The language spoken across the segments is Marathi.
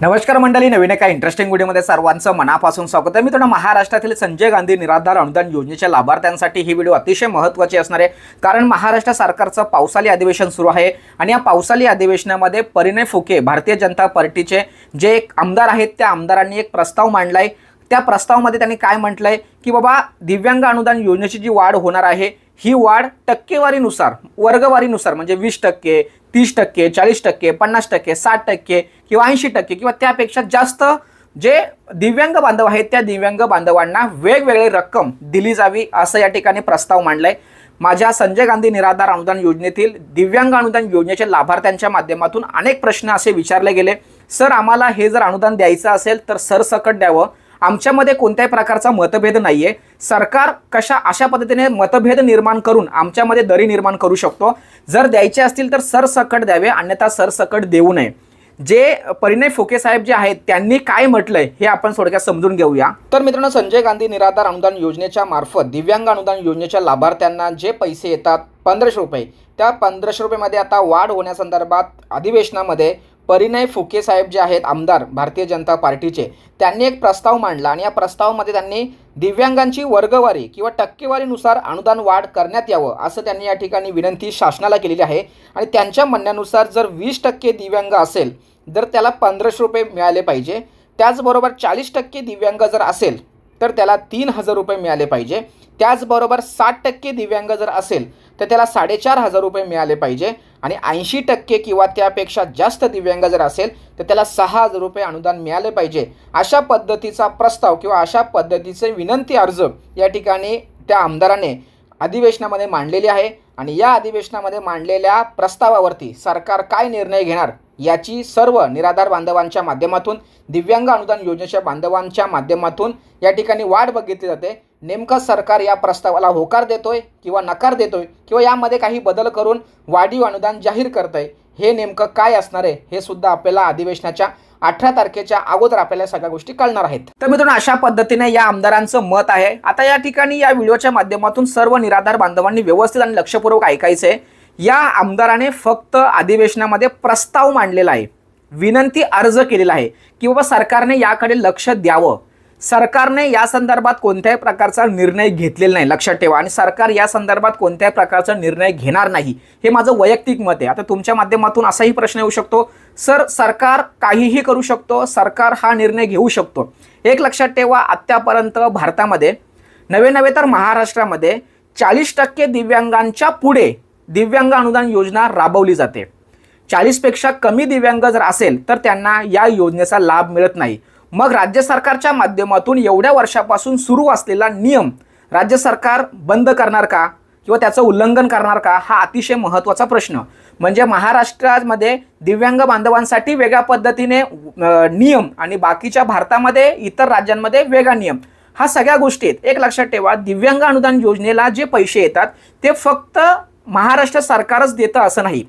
नमस्कार मंडळी नवीन एका इंटरेस्टिंग व्हिडिओमध्ये सर्वांचं मनापासून स्वागत आहे. मित्रांनो महाराष्ट्रातील संजय गांधी निराधार अनुदान योजनेच्या लाभार्थ्यांसाठी ही व्हिडिओ अतिशय महत्त्वाची असणार आहे. कारण महाराष्ट्र सरकारचं पावसाळी अधिवेशन सुरू आहे आणि या पावसाळी अधिवेशनामध्ये परिणय फुके भारतीय जनता पार्टीचे जे एक आमदार आहेत त्या आमदारांनी एक प्रस्ताव मांडला आहे त्या प्रस्तावामध्ये त्यांनी काय म्हटलंय? की बाबा दिव्यांग अनुदान योजनेची जी वाढ होणार आहे ही वाढ टक्केवारीनुसार वर्गवारीनुसार म्हणजे वीस टक्के तीस टक्के चाळीस टक्के पन्नास टक्के साठ टक्के किंवा ऐंशी टक्के किंवा त्यापेक्षा जास्त जे दिव्यांग बांधव आहेत त्या दिव्यांग बांधवांना वेगवेगळी रक्कम दिली जावी असं या ठिकाणी प्रस्ताव मांडलाय. माझ्या संजय गांधी निराधार अनुदान योजनेतील दिव्यांग अनुदान योजनेच्या लाभार्थ्यांच्या माध्यमातून अनेक प्रश्न असे विचारले गेले. सर आम्हाला हे जर अनुदान द्यायचं असेल तर सरसकट द्यावं. आमच्यामध्ये कोणत्याही प्रकारचा मतभेद नाही आहे सरकार कशा अशा पद्धतीने मतभेद निर्माण करून आमच्यामध्ये दरी निर्माण करू शकतो? जर द्यायचे असतील तर सरसकट द्यावे अन्यथा सरसकट देऊ नये. जे परिणय फुके साहेब जे आहेत त्यांनी काय म्हटलंय हे आपण थोडक्यात समजून घेऊया. तर मित्रांनो संजय गांधी निराधार अनुदान योजनेच्या मार्फत दिव्यांग अनुदान योजनेच्या लाभार्थ्यांना जे पैसे येतात पंधराशे रुपये त्या पंधराशे रुपयेमध्ये आता वाढ होण्यासंदर्भात अधिवेशनामध्ये परिणय फुके साहेब जे आहेत आमदार भारतीय जनता पार्टीचे त्यांनी एक प्रस्ताव मांडला आणि या प्रस्तावामध्ये त्यांनी दिव्यांगांची वर्गवारी किंवा टक्केवारीनुसार अनुदान वाढ करण्यात यावं असं त्यांनी या ठिकाणी विनंती शासनाला केलेली आहे. आणि त्यांच्या म्हणण्यानुसार जर वीस टक्के दिव्यांग असेल तर त्याला पंधराशे रुपये मिळाले पाहिजे. त्याचबरोबर चाळीस टक्के दिव्यांग जर असेल तर त्याला तीन हजार रुपये मिळाले पाहिजे. त्याचबरोबर साठ टक्के दिव्यांग जर असेल तर त्याला साडेचार हजार रुपये मिळाले पाहिजे. आणि ऐंशी टक्के किंवा त्यापेक्षा जास्त दिव्यांग जर असेल तर त्याला सहा हजार रुपये अनुदान मिळाले पाहिजे. अशा पद्धतीचा प्रस्ताव किंवा अशा पद्धतीचे विनंती अर्ज या ठिकाणी त्या आमदाराने अधिवेशनामध्ये मांडलेली आहे. आणि या अधिवेशनामध्ये मांडलेल्या प्रस्तावावरती सरकार काय निर्णय घेणार याची सर्व निराधार बांधवांच्या माध्यमातून दिव्यांग अनुदान योजनेच्या बांधवांच्या माध्यमातून या ठिकाणी वाट बघितली जाते. नेमकं सरकार या प्रस्तावाला होकार देतोय किंवा नकार देतोय किंवा यामध्ये काही बदल करून वाढीव अनुदान जाहीर करतंय हे नेमकं काय असणार आहे हे सुद्धा आपल्याला अधिवेशनाच्या अठरा तारखेच्या अगोदर आपल्याला सगळ्या गोष्टी कळणार आहेत. तर मित्रांनो अशा पद्धतीने या आमदारांचं मत आहे. आता या ठिकाणी या व्हिडिओच्या माध्यमातून सर्व निराधार बांधवांनी व्यवस्थित आणि लक्षपूर्वक ऐकायचं आहे या आमदाराने फक्त अधिवेशनामध्ये प्रस्ताव मांडलेला आहे. विनंती अर्ज केलेला आहे की बाबा सरकारने याकडे लक्ष द्यावं. सरकारने या संदर्भात कोणत्याही प्रकारचा निर्णय घेतलेला नाही लक्षात ठेवा. आणि सरकार या संदर्भात कोणत्याही प्रकारचा निर्णय घेणार नाही हे माझं वैयक्तिक मत आहे. आता तुमच्या माध्यमातून असाही प्रश्न येऊ शकतो. सर सरकार काहीही करू शकतो सरकार हा निर्णय घेऊ शकतो. एक लक्षात ठेवा आत्तापर्यंत भारतामध्ये नवे नवे तर महाराष्ट्रामध्ये चाळीस टक्के दिव्यांगांच्या पुढे दिव्यांग अनुदान योजना राबवली जाते. चाळीसपेक्षा कमी दिव्यांग जर असेल तर त्यांना या योजनेचा लाभ मिळत नाही. मग राज्य सरकारच्या माध्यमातून एवढ्या वर्षापासून सुरू असलेला नियम राज्य सरकार बंद करणार का? किंवा त्याचं उल्लंघन करणार का? हा अतिशय महत्त्वाचा प्रश्न. म्हणजे महाराष्ट्रामध्ये दिव्यांग बांधवांसाठी वेगळ्या पद्धतीने नियम आणि बाकीच्या भारतामध्ये इतर राज्यांमध्ये वेगळा नियम. हा सगळ्या गोष्टी आहेत. एक लक्षात ठेवा दिव्यांग अनुदान योजनेला जे पैसे येतात ते फक्त महाराष्ट्र सरकारच देतं असं नाही.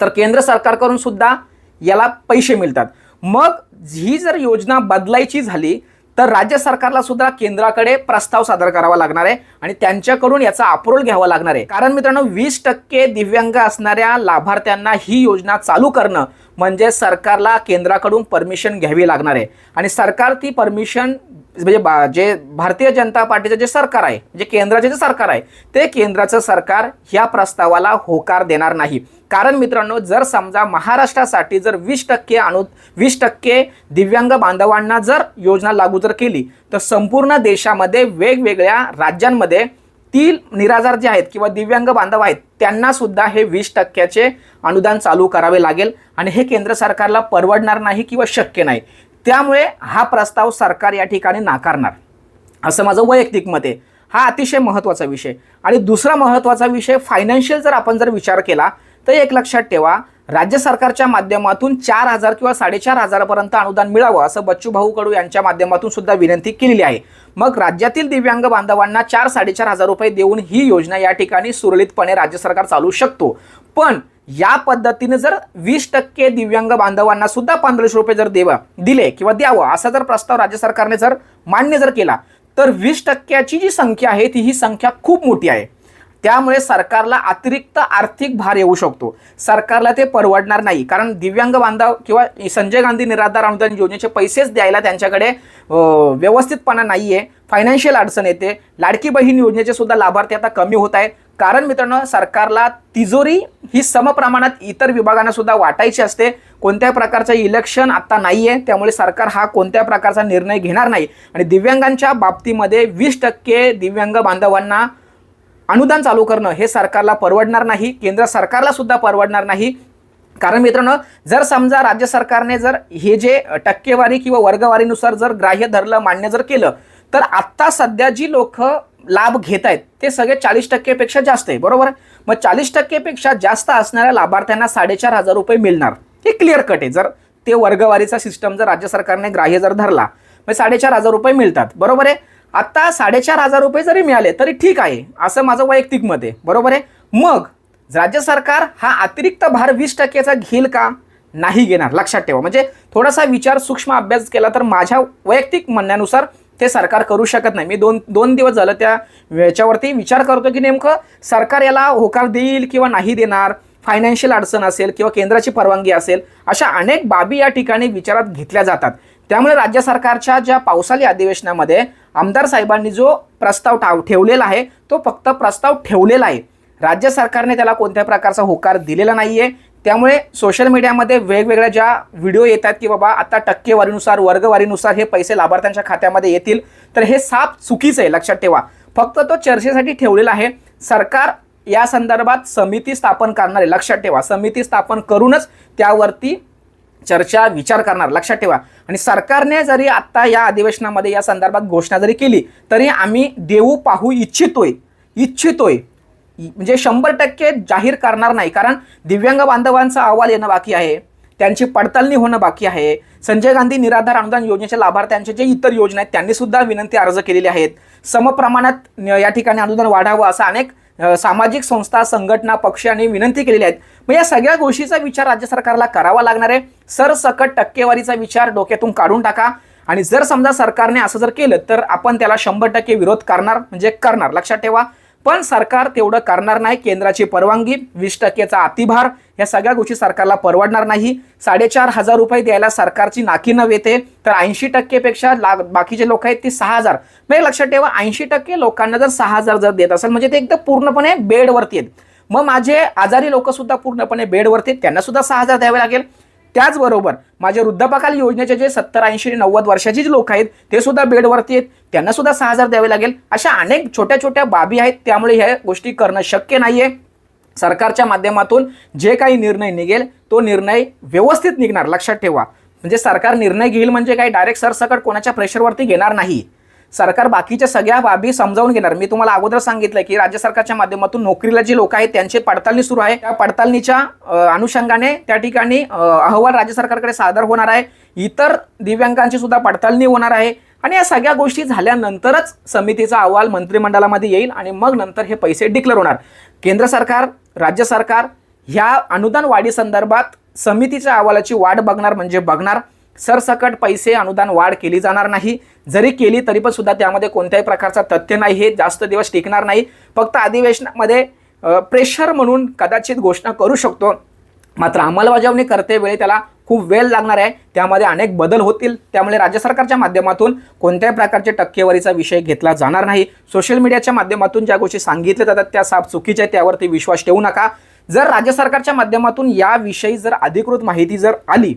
तर केंद्र सरकारकडून सुद्धा याला पैसे मिळतात. मग ही जर योजना बदलायची झाली तर राज्य सरकारला सुद्धा केंद्राकडे प्रस्ताव सादर करावा लागणार आहे आणि त्यांच्याकडून याचा अप्रूव्हल घ्यावा लागणार आहे. कारण मित्रांनो वीस टक्के दिव्यांग असणाऱ्या लाभार्थ्यांना ही योजना चालू करणं म्हणजे सरकारला केंद्राकडून परमिशन घ्यावी लागणार आहे. आणि सरकार ती परमिशन म्हणजे बा जे भारतीय जनता पार्टीचं जे सरकार आहे जे केंद्राचे जे सरकार आहे ते केंद्राचं सरकार ह्या प्रस्तावाला होकार देणार नाही. कारण मित्रांनो जर समजा महाराष्ट्रासाठी जर वीस टक्के अनु वीस टक्के दिव्यांग बांधवांना जर योजना लागू जर केली तर संपूर्ण देशामध्ये वेगवेगळ्या राज्यांमध्ये ती निराधार जे आहेत किंवा दिव्यांग बांधव आहेत त्यांना सुद्धा हे वीस टक्क्याचे अनुदान चालू करावे लागेल. आणि हे केंद्र सरकारला परवडणार नाही किंवा शक्य नाही. त्यामुळे हा प्रस्ताव सरकार या ठिकाणी नाकारणार. असं माझं वैयक्तिक मत आहे. हा अतिशय महत्त्वाचा विषय. आणि दुसरा महत्त्वाचा विषय फायनान्शियल जर आपण जर विचार केला तर एक लक्षात ठेवा राज्य सरकारच्या माध्यमातून चार हजार किंवा साडेचार हजारापर्यंत अनुदान मिळावं असं बच्चू भाऊ कडू यांच्या माध्यमातून सुद्धा विनंती केलेली आहे. मग राज्यातील दिव्यांग बांधवांना चार साडेचार हजार रुपये देऊन ही योजना या ठिकाणी सुरळीतपणे राज्य सरकार चालू शकतो. पण या पद्धतीने जर वीस टक्के दिव्यांग बांधवांना सुद्धा पंधराशे रुपये जर देवा दिले किंवा द्यावं असा जर प्रस्ताव राज्य सरकारने जर मान्य जर केला तर वीस टक्क्याची जी संख्या आहे ती ही संख्या खूप मोठी आहे. त्यामुळे सरकारला अतिरिक्त आर्थिक भार येऊ शकतो. सरकारला ते परवडणार नाही. कारण दिव्यांग बांधव किंवा संजय गांधी निराधार अनुदान योजनेचे पैसेच द्यायला त्यांच्याकडे व्यवस्थितपणा नाही आहे फायनान्शियल अडचण येते. लाडकी बहीण योजनेचे सुद्धा लाभार्थी आता कमी होत आहेत. कारण मित्रांनो सरकारला तिजोरी ही समप्रमाणात इतर विभागांना सुद्धा वाटायची असते. कोणत्या प्रकारचं इलेक्शन आता नाही आहे त्यामुळे सरकार हा कोणत्या प्रकारचा निर्णय घेणार नाही. आणि दिव्यांगांच्या बाबतीमध्ये वीस टक्के दिव्यांग बांधवांना अनुदान चालू करणं हे सरकारला परवडणार नाही. केंद्र सरकारला सुद्धा परवडणार नाही. कारण मित्रांनो जर समजा राज्य सरकारने जर हे जे टक्केवारी किंवा वर्गवारीनुसार जर ग्राह्य धरलं मान्य जर केलं तर आत्ता सध्या जी लोक लाभ घेत आहेत ते सगळे चाळीस टक्केपेक्षा जास्त आहे बरोबर? मग चाळीस टक्केपेक्षा जास्त असणाऱ्या लाभार्थ्यांना साडेचार हजार रुपये मिळणार. हे क्लिअर कट आहे. जर ते वर्गवारीचा सिस्टम जर राज्य सरकारने ग्राह्य जर धरला मग साडेचार हजार रुपये मिळतात. बरोबर आहे? आता साडेचार हजार रुपये जरी मिळाले तरी ठीक आहे. असं माझं वैयक्तिक मत आहे. बरोबर आहे? मग राज्य सरकार हा अतिरिक्त भार वीस टक्क्याचा घेईल का? नाही घेणार. लक्षात ठेवा. म्हणजे थोडासा विचार सूक्ष्म अभ्यास केला तर माझ्या वैयक्तिक म्हणण्यानुसार ते सरकार करू शकत नाही. मी दोन दोन दिवस झालं त्या याच्यावरती विचार करतो की नेमकं सरकार याला होकार देईल किंवा नाही देणार फायनान्शियल अडचण असेल किंवा केंद्राची परवानगी असेल अशा अनेक बाबी या ठिकाणी विचारात घेतल्या जातात. त्यामुळे राज्य सरकारच्या ज्या पावसाळी अधिवेशनामध्ये आमदार साहेबांनी जो प्रस्ताव ठाव ठेवलेला आहे तो फक्त प्रस्ताव ठेवलेला आहे. राज्य सरकारने त्याला कोणत्या प्रकारचा होकार दिलेला नाही आहे त्यामुळे सोशल मीडियामध्ये वेगवेगळ्या ज्या व्हिडिओ येतात की बाबा आता टक्केवारीनुसार वर्गवारीनुसार हे पैसे लाभार्थ्यांच्या खात्यामध्ये येतील तर हे साप चुकीचं आहे लक्षात ठेवा. फक्त तो चर्चेसाठी ठेवलेला आहे. सरकार या संदर्भात समिती स्थापन करणार आहे लक्षात ठेवा. समिती स्थापन करूनच त्यावरती चर्चा विचार करणार लक्षात ठेवा. आणि सरकारने जरी आत्ता या अधिवेशनामध्ये या संदर्भात घोषणा जरी केली तरी आम्ही देऊ पाहू इच्छितोय इच्छितोय. म्हणजे शंभर टक्के जाहीर करणार नाही. कारण दिव्यांग बांधवांचा अहवाल येणं बाकी आहे. त्यांची पडताळणी होणं बाकी आहे. संजय गांधी निराधार अनुदान योजनेच्या लाभार्थ्यांचे जे इतर योजना आहेत त्यांनी सुद्धा विनंती अर्ज केलेले आहेत. समप्रमाणात या ठिकाणी अनुदान वाढावं असं अनेक सामाजिक संस्था संघटना पक्ष विनंती केलेली आहेत. मग या सगळ्या गोष्टीचा विचार राज्य सरकारला करावा लागणार आहे. सरसकट टक्केवारीचा विचार डोक्यातून काढून टाका. आणि जर समजा सरकारने असं जर केलं तर आपण त्याला शंभर टक्के विरोध करणार म्हणजे करणार. लक्षात ठेवा. पण सरकार तेवढं करणार नाही. केंद्राची परवानगी वीस टक्केचा अतिभार या सगळ्या गोष्टी सरकारला परवडणार नाही. साडेचार हजार रुपये द्यायला सरकारची नाकी न येते तर ऐंशी टक्केपेक्षा लाग बाकीचे लोक आहेत ती सहा हजार. म्हणजे लक्षात ठेवा ऐंशी टक्के लोकांना जर सहा हजार जर देत असेल म्हणजे ते एकदम पूर्णपणे बेडवरती आहेत. मग माझे आजारी लोक सुद्धा पूर्णपणे बेडवरती आहेत त्यांना सुद्धा सहा हजार द्यावे लागेल. त्याचबरोबर माझ्या वृद्धापकाल योजनेचे जे सत्तर ऐंशी नव्वद वर्षाची जी लोक आहेत ते सुद्धा बेडवरती आहेत. त्यांना सुद्धा सहा हजार द्यावे लागेल. अशा अनेक छोट्या छोट्या बाबी आहेत. त्यामुळे ह्या गोष्टी करणं शक्य नाही आहे सरकारच्या माध्यमातून जे काही निर्णय निघेल तो निर्णय व्यवस्थित निघणार. लक्षात ठेवा. म्हणजे सरकार निर्णय घेईल म्हणजे काही डायरेक्ट सरसकट कोणाच्या प्रेशरवरती घेणार नाही. सरकार बाकीच्या सगळ्या बाबी समजावून घेणार. मी तुम्हाला अगोदर सांगितलं की राज्य सरकारच्या माध्यमातून नोकरीला जी लोक आहेत त्यांची पडताळणी सुरू आहे. त्या पडताळणीच्या अनुषंगाने त्या ठिकाणी अहवाल राज्य सरकारकडे सादर होणार आहे. इतर दिव्यांगांची सुद्धा पडताळणी होणार आहे. आणि या सगळ्या गोष्टी झाल्यानंतरच समितीचा अहवाल मंत्रिमंडळामध्ये येईल आणि मग नंतर हे पैसे डिक्लेअर होणार. केंद्र सरकार राज्य सरकार ह्या अनुदान वाढीसंदर्भात समितीच्या अहवालाची वाट बघणार म्हणजे बघणार. सरसकट पैसे अनुदान वाढ केली जाणार नाही. जरी केली तरी पण सुद्धा त्यामध्ये कोणत्याही प्रकारचा तथ्य नाही. हे जास्त दिवस टिकणार नाही. फक्त अधिवेशनामध्ये प्रेशर म्हणून कदाचित घोषणा करू शकतो. मात्र अंमलबजावणी करते वेळी त्याला खूप वेळ लागणार आहे. त्यामध्ये अनेक बदल होतील. त्यामुळे राज्य सरकारच्या माध्यमातून कोणत्याही प्रकारच्या टक्केवारीचा विषय घेतला जाणार नाही. सोशल मीडियाच्या माध्यमातून ज्या गोष्टी सांगितल्या जातात त्या साफ चुकीच्या आहेत त्यावरती विश्वास ठेवू नका. जर राज्य सरकारच्या माध्यमातून याविषयी जर अधिकृत माहिती जर आली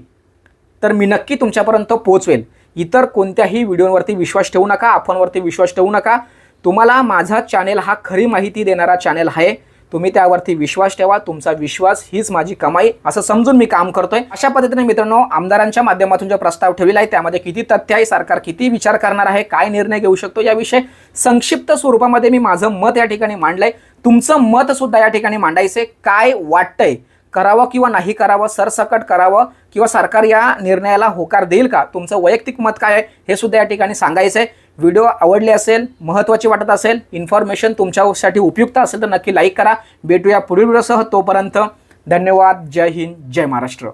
तर मी नक्की तुमच्यापर्यंत पोहोचवेल इतर कोणत्याही व्हिडिओवरती विश्वास ठेवू नका आपणवरती विश्वास ठेवू नका. तुम्हाला माझा चॅनेल हा खरी माहिती देणारा चॅनेल आहे. तुम्ही त्यावरती विश्वास ठेवा तुमचा विश्वास हीच माझी कमाई असं समजून मी काम करतोय. अशा पद्धतीने मित्रांनो आमदारांच्या माध्यमातून जो प्रस्ताव ठेवला आहे त्यामध्ये किती तथ्य आहे सरकार किती विचार करणार आहे काय निर्णय घेऊ शकतो याविषयी संक्षिप्त स्वरूपामध्ये मी माझं मत या ठिकाणी मांडलंय. तुमचं मत सुद्धा या ठिकाणी मांडायचंय. काय वाटतंय? करावं किंवा नाही करावं सरसकट करावं किंवा सरकार या निर्णयाला होकार देईल का? तुमचं वैयक्तिक मत काय आहे? हे सुद्धा या ठिकाणी सांगायचं आहे व्हिडिओ आवडले असेल महत्त्वाची वाटत असेल इन्फॉर्मेशन तुमच्यासाठी उपयुक्त असेल तर नक्की लाईक करा. भेटूया पुढील व्हिडिओसह. तोपर्यंत धन्यवाद. जय हिंद. जय महाराष्ट्र.